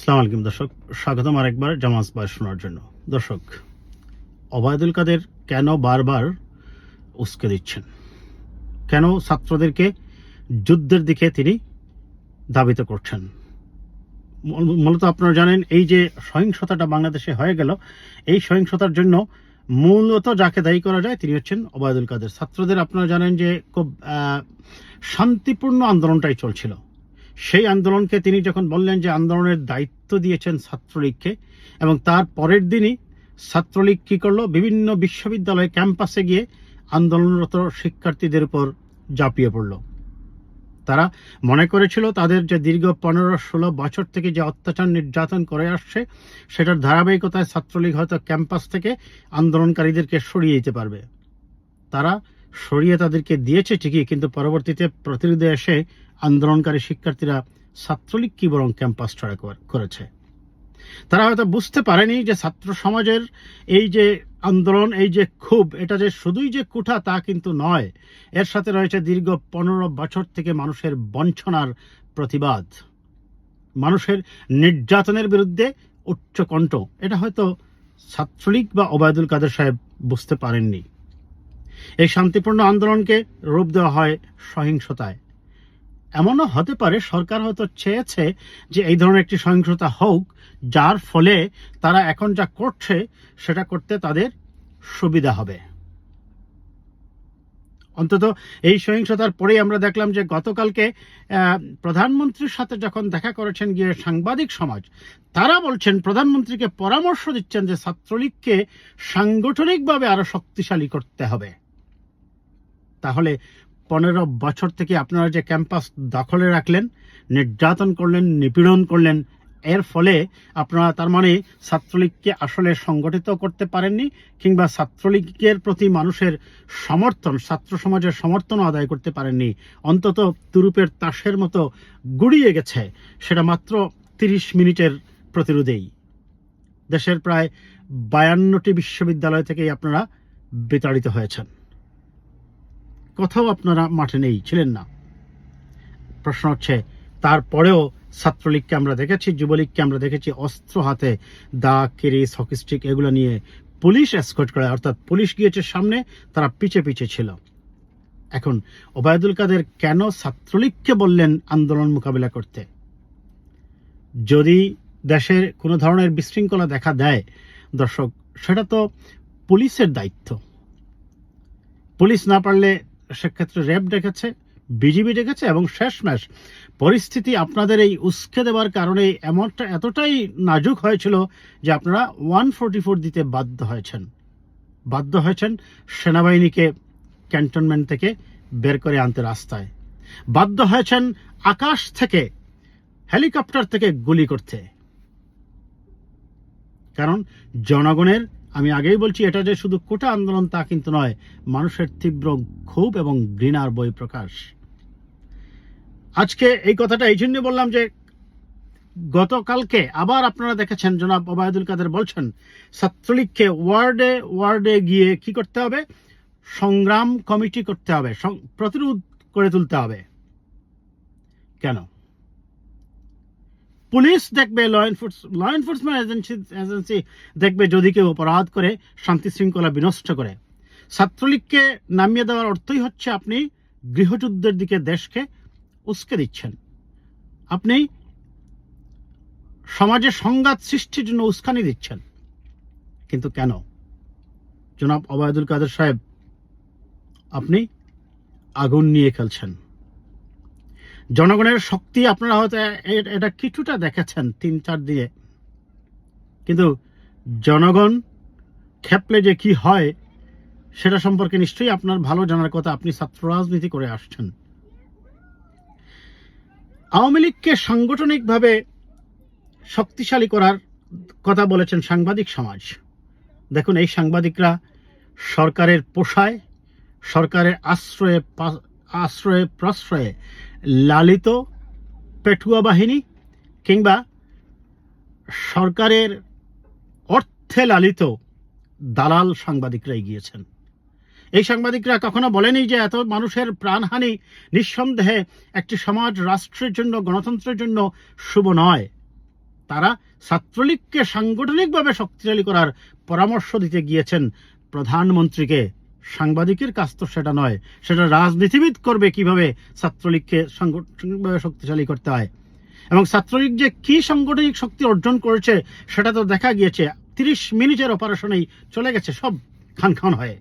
সালাম আলাইকুম, দর্শক। স্বাগতম আরেকবার জামাজ বয়স শোনার জন্য। দর্শক, অবায়দুল কাদের কেন বারবার উস্কে দিচ্ছেন? কেন ছাত্রদেরকে যুদ্ধের দিকে তিনি দাবিত করছেন? মূলত আপনারা জানেন, এই যে সহিংসতাটা বাংলাদেশে হয়ে গেল, এই সহিংসতার জন্য মূলত যাকে দায়ী করা যায় তিনি হচ্ছেন অবায়দুল কাদের। ছাত্রদের আপনারা জানেন যে খুব শান্তিপূর্ণ আন্দোলনটাই চলছিল। সেই আন্দোলনকে তিনি যখন বললেন যে আন্দোলনের দায়িত্ব দিয়েছেন ছাত্রলীগকে এবং তার পরের দিনই ছাত্রলীগ কি করল? বিভিন্ন বিশ্ববিদ্যালয় ক্যাম্পাসে গিয়ে আন্দোলনরত শিক্ষার্থীদের উপর ঝাঁপিয়ে পড়ল। তারা মনে করেছিল তাদের যে দীর্ঘ পনেরো ষোলো বছর থেকে যে অত্যাচার নির্যাতন করে আসছে, সেটার ধারাবাহিকতায় ছাত্রলীগ হয়তো ক্যাম্পাস থেকে আন্দোলনকারীদেরকে সরিয়ে দিতে পারবে। তারা সরিয়ে তাদেরকে দিয়েছে ঠিকই, কিন্তু পরবর্তীতে প্রতিরোধে এসে আন্দোলনকারী শিক্ষার্থীরা ছাত্রলীগ কি বরং ক্যাম্পাস ছাড়া কর- করেছে। তারা হয়তো বুঝতে পারেনি যে ছাত্র সমাজের এই যে আন্দোলন, এই যে ক্ষোভ, এটা যে শুধুই যে কুঠা তা কিন্তু নয়। এর সাথে রয়েছে দীর্ঘ পনেরো বছর থেকে মানুষের বঞ্চনার প্রতিবাদ। মানুষের নির্যাতনের বিরুদ্ধে উচ্চকণ্ঠ। এটা হয়তো ছাত্রলীগ বা ওবায়দুল কাদের সাহেব বুঝতে পারেননি। এই শান্তিপূর্ণ আন্দোলনকে রূপ দেওয়া হয় সহিংসতায়। এমনও হতে পারে সরকার হয়তো চেয়েছে যে এই ধরনের একটি সহিংসতা হোক, যার ফলে তারা এখন যা করছে, সেটা করতে তাদের সুবিধা হবে। অন্তত এই সহিংসতার পরেই আমরা দেখলাম যে গতকালকে প্রধানমন্ত্রীর সাথে যখন দেখা করেছেন গিয়ে সাংবাদিক সমাজ, তারা বলছেন, প্রধানমন্ত্রীকে পরামর্শ দিচ্ছেন যে ছাত্রলীগকে সাংগঠনিকভাবে আরও শক্তিশালী করতে হবে। তাহলে পনেরো বছর থেকে আপনারা যে ক্যাম্পাস দখলে রাখলেন, নির্যাতন করলেন, নিপীড়ন করলেন, এর ফলে আপনারা তার মানে ছাত্রলীগকে আসলে সংগঠিত করতে পারেননি কিংবা ছাত্রলীগের প্রতি মানুষের সমর্থন, ছাত্র সমাজের সমর্থন আদায় করতে পারেননি। অন্তত তুরুপের তাসের মতো গুড়িয়ে গেছে সেটা মাত্র তিরিশ মিনিটের প্রতিরোধেই। দেশের প্রায় বায়ান্নটি বিশ্ববিদ্যালয় থেকেই আপনারা বিতাড়িত হয়েছেন। কোথাও আপনারা মাঠে নেই, ছিলেন না। প্রশ্ন হচ্ছে, তারপরেও ছাত্রলীগকে আমরা দেখেছি, যুবলীগকে আমরা দেখেছি, অস্ত্র হাতে দা কিরিস হকি স্টিক এগুলো নিয়ে পুলিশ এসকর্ট করে, অর্থাৎ পুলিশ গিয়েছে সামনে, তারা পিছে পিছে ছিল। এখন ওবায়দুল কাদের কেন ছাত্রলীগকে বললেন আন্দোলন মোকাবিলা করতে? যদি দেশের কোনো ধরনের বিশৃঙ্খলা দেখা দেয়, দর্শক, সেটা তো পুলিশের দায়িত্ব। পুলিশ না পারলে সেক্ষেত্রে র্যাব ডেকেছে, বিজিবি ডেকেছে এবং শেষমেশ পরিস্থিতি আপনাদের এই উস্কে দেওয়ার কারণে এমনটা এতটাই নাজুক হয়েছিল যে আপনারা ওয়ান ফোর্টি ফোর দিতে বাধ্য হয়েছেন। বাধ্য হয়েছেন সেনাবাহিনীকে ক্যান্টনমেন্ট থেকে বের করে আনতে রাস্তায়। বাধ্য হয়েছেন আকাশ থেকে, হেলিকপ্টার থেকে গুলি করতে। কারণ জনগণের আমি আগেই বলছি, এটা যে শুধু কোটা আন্দোলন তা কিন্তু নয়, মানুষের তীব্র ক্ষোভ এবং ঘৃণার বই প্রকাশ আজকে এই কথাটা এই জন্য বললাম যে, গতকালকে আবার আপনারা দেখেছেন, জনাব ওবায়দুল কাদের বলছেন, ছাত্রলীগকে ওয়ার্ডে ওয়ার্ডে গিয়ে কি করতে হবে? সংগ্রাম কমিটি করতে হবে প্রতিরোধ করে তুলতে হবে। কেন? পুলিশ দেখবে law enforce law enforcement agency agency দেখবে যদি কেউ অপরাধ করে, শান্তি শৃঙ্খলা বিনষ্ট করে। ছাত্রলীগকে নামিয়ে দেওয়ার অর্থই হচ্ছে আপনি গৃহযুদ্ধের দিকে দেশকে উস্কে দিচ্ছেন। আপনি সমাজে সংঘাত সৃষ্টির জন্য উস্কানি দিচ্ছেন। কিন্তু কেন? জনাব ওবায়দুল কাদের সাহেব, আপনি আগুন নিয়ে খেলছেন। জনগণের শক্তি আপনারা হয়তো এটা কিছুটা দেখেছেন তিন, চার দিনে কিন্তু জনগণ খেপলে যে কি হয়, সেটা সম্পর্কে নিশ্চয়ই আপনার ভালো জানার কথা আপনি ছাত্র রাজনীতি করে আসছেন। আওয়ামী লীগকে সাংগঠনিকভাবে শক্তিশালী করার কথা বলেছেন সাংবাদিক সমাজ। দেখুন, এই সাংবাদিকরা সরকারের পোষায়, সরকারের আশ্রয়ে আশ্রয়ে প্রশ্রয়ে লালিত পেটুয়া বাহিনী কিংবা সরকারের অর্থে লালিত দালাল সাংবাদিকরাই গিয়েছেন এই সাংবাদিকরা কখনো বলেনি যে এত মানুষের প্রাণহানি নিঃসন্দেহে একটি সমাজ রাষ্ট্রের জন্য, গণতন্ত্রের জন্য শুভ নয়। তারা ছাত্রলীগকে সাংগঠনিকভাবে শক্তিশালী করার পরামর্শ দিতে গিয়েছেন প্রধানমন্ত্রীকে। সাংবাদিকের কাজ তো সেটা নয়, সেটা রাজনীতিবিদ করবে কীভাবে ছাত্রলীগকে সাংগঠনিকভাবে শক্তিশালী করতে হয়। এবং ছাত্রলীগ যে কি সাংগঠনিক শক্তি অর্জন করেছে, সেটা তো দেখা গিয়েছে। তিরিশ মিনিটের অপারেশনেই চলে গেছে, সব খান খান হয়ে।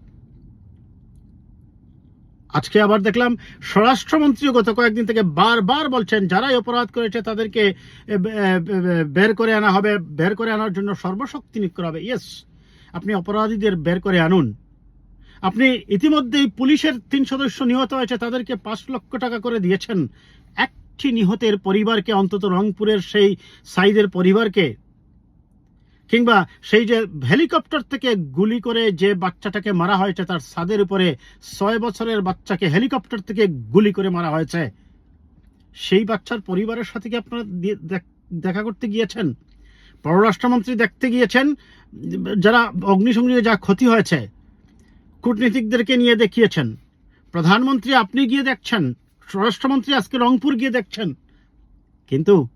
আজকে আবার দেখলাম, স্বরাষ্ট্রমন্ত্রীও গত কয়েকদিন থেকে বারবার বলছেন, যারাই অপরাধ করেছে তাদেরকে বের করে আনা হবে, বের করে আনার জন্য সর্বশক্তি নিয়োগ করা হবে। ইয়েস, আপনি অপরাধীদের বের করে আনুন। আপনি ইতিমধ্যেই পুলিশের তিন সদস্য নিহত হয়েছে, তাদেরকে পাঁচ লক্ষ টাকা করে দিয়েছেন। একটি নিহতের পরিবারকে, অন্তত রংপুরের সেই সাইদের পরিবারকে, কিংবা সেই যে হেলিকপ্টার থেকে গুলি করে যে বাচ্চাটাকে মারা হয়েছে, তার ছাদের উপরে ছয় বছরের বাচ্চাকে হেলিকপ্টার থেকে গুলি করে মারা হয়েছে। সেই বাচ্চার পরিবারের সাথে কি আপনারা দেখা করতে গিয়েছেন? পররাষ্ট্রমন্ত্রী দেখতে গিয়েছেন, যারা অগ্নিসংযোগে যা ক্ষতি হয়েছে কূটনীতিকদেরকে নিয়ে দেখিয়েছেন। প্রধানমন্ত্রী আপনি গিয়ে দেখছেন, স্বরাষ্ট্রমন্ত্রী আজকে রংপুর গিয়ে দেখছেন। কিন্তু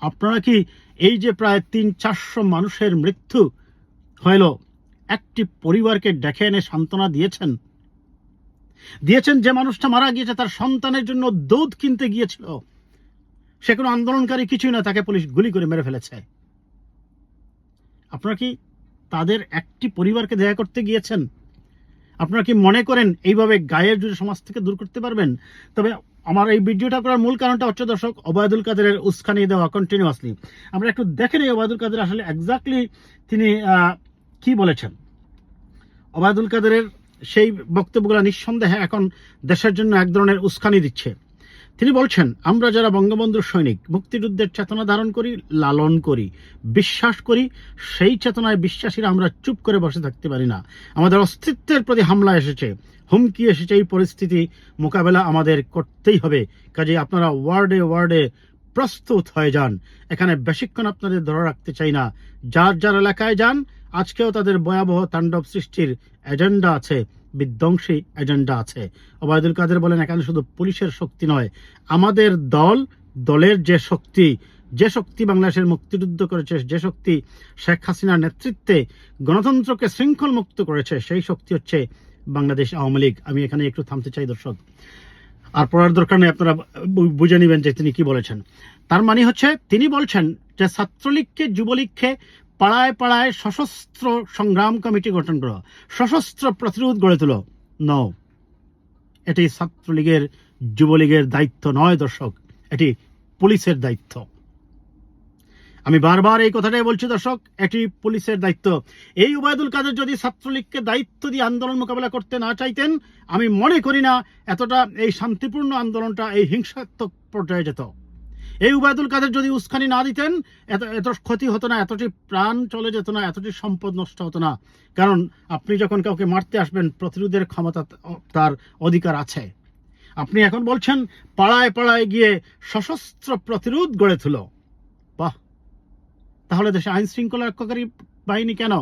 আপনারা কি এই যে প্রায় তিন চারশো মানুষের মৃত্যু হইল, একটি পরিবারকে ডেকে এনে সান্ত্বনা দিয়েছেন? দিয়েছেন যে মানুষটা মারা গিয়েছে, তার সন্তানের জন্য দুধ কিনতে গিয়েছিল। সে কোনো আন্দোলনকারী কিছুই না, তাকে পুলিশ গুলি করে মেরে ফেলেছে। আপনারা কি তাদের একটি পরিবারকে দেখা করতে গিয়েছেন? আপনারা কি মনে করেন এইভাবে গায়ের জুড়ে সমাজ থেকে দূর করতে পারবেন? তবে আমার এই ভিডিওটা করার মূল কারণটা হচ্ছে দর্শক অবায়দুল কাদের উস্কানি দেওয়া কন্টিনিউয়াসলি আমরা একটু দেখে নিই অবায়দুল কাদের আসলে একজাক্টলি তিনি কি বলেছেন। অবায়দুল কাদেরের সেই বক্তব্যগুলো নিঃসন্দেহে এখন দেশের জন্য এক ধরনের উস্কানি দিচ্ছে। তিনি বলছেন, আমরা যারা বঙ্গবন্ধুর সৈনিক, মুক্তিযুদ্ধের চেতনা ধারণ করি, লালন করি, বিশ্বাস করি, সেই চেতনায় বিশ্বাসীরা আমরা চুপ করে বসে থাকতে পারি না। আমাদের অস্তিত্বের প্রতি হামলা এসেছে, হুমকি এসেছে, এই পরিস্থিতি মোকাবেলা আমাদের করতেই হবে। কাজে আপনারা ওয়ার্ডে ওয়ার্ডে প্রস্তুত হয়ে যান। এখানে বেশিক্ষণ আপনাদের ধরে রাখতে চাই না। যার যার এলাকায় যান, আজকেও তাদের ভয়াবহ তাণ্ডব সৃষ্টির এজেন্ডা আছে। বিধ্বংসী এজেন্ডা আছে। ওবায়দুল কাদের বলেন, এখানে শুধু পুলিশের শক্তি নয়, আমাদের দল, দলের যে শক্তি যে শক্তি বাংলাদেশের মুক্তিযুদ্ধ করেছে, যে শক্তি শেখ হাসিনার নেতৃত্বে গণতন্ত্রকে শৃঙ্খল মুক্ত করেছে, সেই শক্তি হচ্ছে বাংলাদেশ আওয়ামী লীগ। আমি এখানে একটু থামতে চাই, দর্শক। আর পড়ার দরকার নেই, আপনারা বুঝে নেবেন যে তিনি কি বলেছেন। তার মানে হচ্ছে, তিনি বলছেন যে ছাত্রলীগকে, যুবলীগকে পাড়ায় পাড়ায় সশস্ত্র সংগ্রাম কমিটি গঠন করো। সশস্ত্র প্রতিরোধ গড়ে তুলো। ন এটি ছাত্রলীগের, যুবলীগের দায়িত্ব নয় দর্শক, এটি পুলিশের দায়িত্ব। আমি বারবার এই কথাটাই বলছি দর্শক, এটি পুলিশের দায়িত্ব। এই উবায়দুল কাদের যদি ছাত্রলীগকে দায়িত্ব দিয়ে আন্দোলন মোকাবেলা করতে না চাইতেন, আমি মনে করি না এতটা এই শান্তিপূর্ণ আন্দোলনটা এই হিংসাত্মক পর্যায়ে যেত। এই উবায়দুল কাদের যদি উস্কানি না দিতেন, এত এত ক্ষতি হতো না, এতটি প্রাণ চলে যেত না, এতটি সম্পদ নষ্ট হতো না। কারণ আপনি যখন কাউকে মারতে আসবেন, প্রতিরোধের ক্ষমতা তার অধিকার আছে। আপনি এখন বলছেন, পাড়ায় পাড়ায় গিয়ে সশস্ত্র প্রতিরোধ গড়ে তুলো। বাহ! তাহলে দেশে আইন শৃঙ্খলা রক্ষাকারী বাহিনী কেন?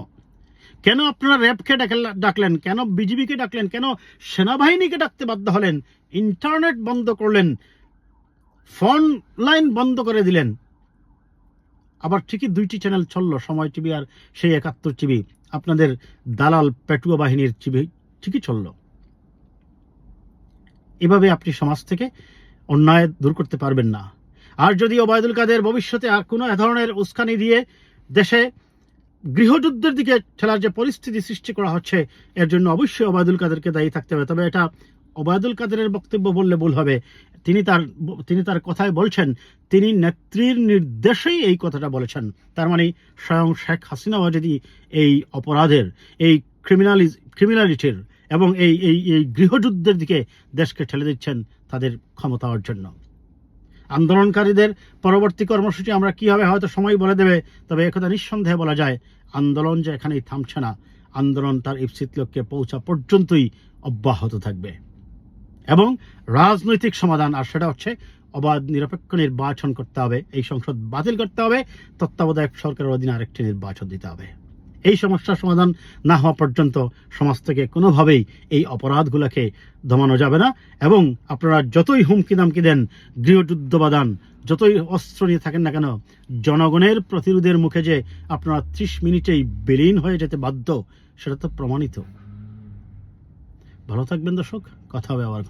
কেন আপনারা র্যাবকে ডাকলেন? কেন বিজিবিকে ডাকলেন? কেন সেনাবাহিনীকে ডাকতে বাধ্য হলেন? ইন্টারনেট বন্ধ করলেন? ফোন লাইন বন্ধ করে দিলেন। আবার ঠিকই দুইটি চ্যানেল চলল, সময় টিভি আর সেই একাত্তর টিভি। আপনাদের দালাল পেটুয়া বাহিনীর টিভি ঠিকই চলল। এভাবে আপনি সমাজ থেকে অন্যায় দূর করতে পারবেন না। আর যদি ওবায়দুল কাদের ভবিষ্যতে আর কোনো ধরনের উস্কানি দিয়ে দেশে গৃহযুদ্ধের দিকে ঠেলার যে পরিস্থিতি সৃষ্টি করা হচ্ছে, এর জন্য অবশ্যই ওবায়দুল কাদেরকে দায়ী থাকতে হবে। তবে এটা ওবায়দুল কাদেরের বক্তব্য বললে ভুল হবে। তিনি তার তিনি তার কথায় বলছেন, তিনি নেত্রীর নির্দেশেই এই কথাটা বলেছেন। তার মানে স্বয়ং শেখ হাসিনাও যদি এই অপরাধের, এই ক্রিমিনালি ক্রিমিনালিটির এবং এই এই এই গৃহযুদ্ধের দিকে দেশকে ঠেলে দিচ্ছেন তাদের ক্ষমতা জন্য আন্দোলনকারীদের পরবর্তী কর্মসূচি আমরা কি হবে হয়তো সময় বলে দেবে, তবে একথা নিঃসন্দেহে বলা যায়, আন্দোলন যে এখানেই থামছে না, আন্দোলন তার ইপ্সিত লক্ষ্যে পৌঁছা পর্যন্তই অব্যাহত থাকবে। এবং রাজনৈতিক সমাধান, আর সেটা হচ্ছে অবাধ নিরপেক্ষ নির্বাচন করতে হবে, এই সংসদ বাতিল করতে হবে, তত্ত্বাবধায়ক সরকারের অধীনে আরেকটি নির্বাচন দিতে হবে। এই সমস্যার সমাধান না হওয়া পর্যন্ত সমাজ থেকে কোনোভাবেই এই অপরাধগুলোকে দমানো যাবে না এবং আপনারা যতই হুমকি দামকি দেন, গৃহযুদ্ধ বাদান যতই অস্ত্র নিয়ে থাকেন না কেন, জনগণের প্রতিরোধের মুখে যে আপনারা ত্রিশ মিনিটেই বিলীন হয়ে যেতে বাধ্য, সেটা তো প্রমাণিত। ভালো থাকবেন দর্শক কথা হবে আবার